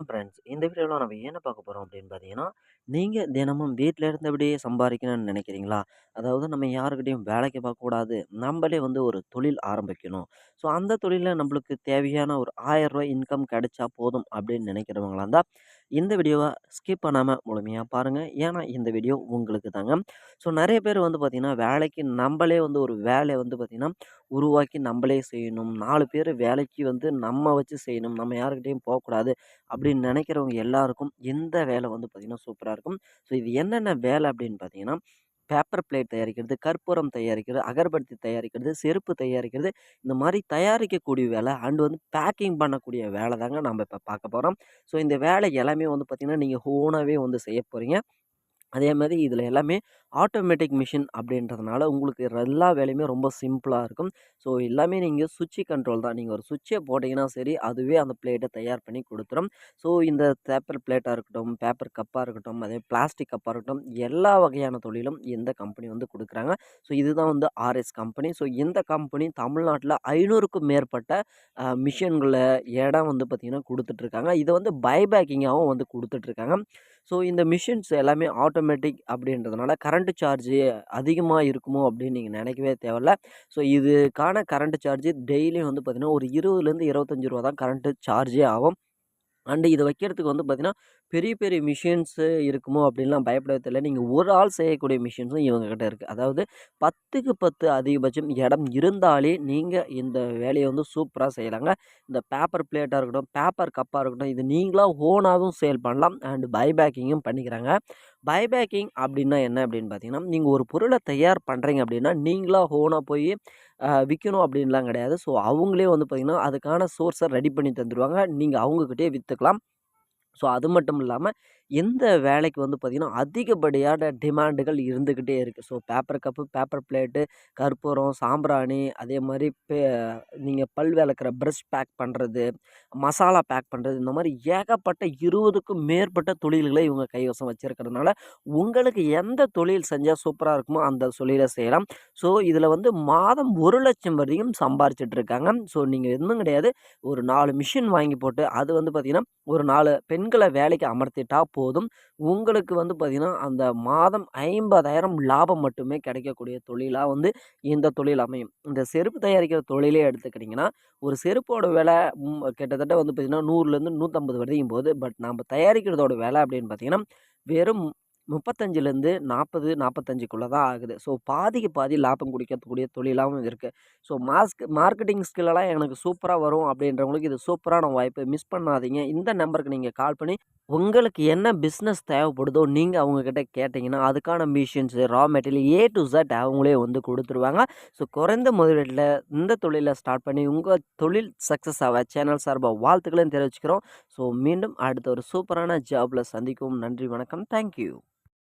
Friends இந்த வீடியோவில் நம்ம என்ன பார்க்க போகிறோம் அப்படின்னு பார்த்தீங்கன்னா நீங்கள் தினமும் வீட்டில் இருந்தபடியே சம்பாதிக்கணும்னு நினைக்கிறீங்களா? அதாவது நம்ம யாருக்கிட்டையும் வேலைக்கு பார்க்கக்கூடாது நம்மளே வந்து ஒரு தொழில் ஆரம்பிக்கணும். ஸோ அந்த தொழிலில் நம்மளுக்கு தேவையான ஒரு ஆயிரம் ரூபாய் இன்கம் கிடைச்சா போதும் அப்படின்னு நினைக்கிறவங்களா இருந்தால் இந்த வீடியோவை ஸ்கிப் பண்ணாமல் முழுமையாக பாருங்கள் ஏன்னா இந்த வீடியோ உங்களுக்கு தாங்க. ஸோ நிறைய பேர் வந்து பார்த்திங்கன்னா வேலைக்கு நம்மளே வந்து ஒரு வேலையை வந்து பார்த்திங்கன்னா உருவாக்கி நம்மளே செய்யணும். நாலு பேர் வேலைக்கு வந்து நம்ம வச்சு செய்யணும். நம்ம யாருக்கிட்டையும் போகக்கூடாது அப்படின்னு நினைக்கிறவங்க எல்லாருக்கும் இந்த வேலை வந்து பார்த்திங்கன்னா சூப்பராக இருக்கும். ஸோ இது என்னென்ன வேலை அப்படின்னு பார்த்தீங்கன்னா பேப்பர் பிளேட் தயாரிக்கிறது கற்பூரம் தயாரிக்கிறது அகர்பத்தி தயாரிக்கிறது செருப்பு தயாரிக்கிறது. இந்த மாதிரி தயாரிக்கக்கூடிய வேலை அண்டு வந்து பேக்கிங் பண்ணக்கூடிய வேலை தாங்க நம்ம இப்போ பார்க்க போகிறோம் ஸோ இந்த வேலை எல்லாமே வந்து பார்த்திங்கன்னா நீங்கள் ஓனாகவே வந்து செய்ய போகிறீங்க அதே மாதிரி இதில் எல்லாமே ஆட்டோமேட்டிக் மிஷின் அப்படின்றதுனால உங்களுக்கு எல்லா வேலையுமே ரொம்ப சிம்பிளாக இருக்கும். ஸோ எல்லாமே நீங்கள் சுவிட்சு கண்ட்ரோல் தான். நீங்கள் ஒரு சுவிட்சை போட்டிங்கன்னா சரி அதுவே அந்த பிளேட்டை தயார் பண்ணி கொடுத்துரும். ஸோ இந்த பேப்பர் பிளேட்டாக இருக்கட்டும் பேப்பர் கப்பாக இருக்கட்டும் அதே பிளாஸ்டிக் கப்பாக இருக்கட்டும் எல்லா வகையான தொழிலும் இந்த கம்பெனி வந்து கொடுக்குறாங்க. ஸோ இதுதான் வந்து ஆர்எஸ் கம்பெனி. ஸோ இந்த கம்பெனி தமிழ்நாட்டில் ஐநூறுக்கும் மேற்பட்ட மிஷின்களை இடம் வந்து பார்த்திங்கன்னா கொடுத்துட்ருக்காங்க இதை வந்து பைபேக்கிங்காகவும் வந்து கொடுத்துட்ருக்காங்க ஸோ இந்த மிஷின்ஸ் எல்லாமே ஆட்டோமேட்டிக் அப்படின்றதுனால கரண்ட்டு சார்ஜு அதிகமாக இருக்குமோ அப்படின்னு நீங்கள் நினைக்கவே தேவையில்ல. ஸோ இதுக்கான கரண்ட்டு சார்ஜு டெய்லியும் வந்து பார்த்திங்கன்னா ஒரு இருபதுலேருந்து இருபத்தஞ்சி ரூபா தான் கரண்ட்டு சார்ஜே ஆகும். அண்டு இதை வைக்கிறதுக்கு வந்து பார்த்திங்கன்னா பெரிய பெரிய மிஷின்ஸு இருக்குமோ அப்படின்லாம் பயப்படவே தெரியல நீங்கள் ஒரு ஆள் செய்யக்கூடிய மிஷின்ஸும் இவங்கக்கிட்ட இருக்குது அதாவது பத்துக்கு பத்து அதிகபட்சம் இடம் இருந்தாலே நீங்கள் இந்த வேலையை வந்து சூப்பராக செய்யலாங்க. இந்த பேப்பர் பிளேட்டாக இருக்கட்டும் பேப்பர் கப்பாக இருக்கட்டும் இது நீங்களாக ஓனாகவும் சேல் பண்ணலாம் அண்டு பைபேக்கிங்கும் பண்ணிக்கிறாங்க. பைபேக்கிங் அப்படின்னா என்ன அப்படின்னு பார்த்தீங்கன்னா நீங்கள் ஒரு பொருளை தயார் பண்ணுறீங்க அப்படின்னா நீங்களாக ஹோனாக போய் விற்கணும் அப்படின்லாம் கிடையாது. ஸோ அவங்களே வந்து பார்த்திங்கன்னா அதுக்கான சோர்ஸை ரெடி பண்ணி தந்துடுவாங்க நீங்கள் அவங்கக்கிட்டே விற்றுக்கலாம் ஸோ அது மட்டும் இல்லாமல் இந்த வேலைக்கு வந்து பார்த்திங்கன்னா அதிகப்படியான டிமாண்டுகள் இருந்துக்கிட்டே இருக்குது so paper cup paper plate கற்பூரம் சாம்பிராணி அதே மாதிரி பே நீங்கள் பல் விளக்குற ப்ரஷ் பேக் பண்ணுறது மசாலா பேக் பண்ணுறது இந்த மாதிரி ஏகப்பட்ட இருபதுக்கும் மேற்பட்ட தொழில்களை இவங்க கைவசம் வச்சுருக்கிறதுனால உங்களுக்கு எந்த தொழில் செஞ்சால் சூப்பராக இருக்குமோ அந்த தொழிலை செய்யலாம். ஸோ இதில் வந்து மாதம் ஒரு லட்சம் வரையும் சம்பாரிச்சிட்டு இருக்காங்க ஸோ நீங்கள் எதுவும் கிடையாது. ஒரு நாலு மிஷின் வாங்கி போட்டு அது வந்து பார்த்திங்கன்னா ஒரு நாலு பெண்களை வேலைக்கு அமர்த்திட்டா போதும். உங்களுக்கு வந்து பார்த்திங்கன்னா அந்த மாதம் ஐம்பதாயிரம் லாபம் மட்டுமே கிடைக்கக்கூடிய தொழிலாக வந்து இந்த தொழில் அமையும். இந்த செருப்பு தயாரிக்கிற தொழிலே எடுத்துக்கிட்டிங்கன்னா ஒரு செருப்போட விலை கிட்டத்தட்ட வந்து பார்த்திங்கன்னா நூறுலேருந்து நூற்றம்பது வரைக்கும் போகுது. பட் நம்ம தயாரிக்கிறதோட விலை அப்படின்னு பார்த்திங்கன்னா வெறும் முப்பத்தஞ்சுலேருந்து நாற்பது நாற்பத்தஞ்சுக்குள்ளே தான் ஆகுது. ஸோ பாதிக்கு பாதி லாபம் குடிக்கக்கூடிய தொழிலாகவும் இருக்குது ஸோ மாஸ்க் மார்க்கெட்டிங் ஸ்கில்லெல்லாம் எனக்கு சூப்பராக வரும் அப்படின்றவங்களுக்கு இது சூப்பரான வாய்ப்பு. மிஸ் பண்ணாதீங்க. இந்த நம்பருக்கு நீங்கள் கால் பண்ணி உங்களுக்கு என்ன பிஸ்னஸ் தேவைப்படுதோ நீங்கள் அவங்கக்கிட்ட கேட்டிங்கன்னா அதுக்கான machines raw material A to Z அவங்களே வந்து கொடுத்துருவாங்க. ஸோ குறைந்த முதலீட்டில் இந்த தொழிலை ஸ்டார்ட் பண்ணி உங்கள் தொழில் சக்ஸஸ் ஆக சேனல் சார்பாக வாழ்த்துக்களையும் தெரிவிச்சுக்கிறோம். ஸோ மீண்டும் அடுத்த ஒரு சூப்பரான ஜாபில் சந்திக்கும் நன்றி வணக்கம். தேங்க்யூ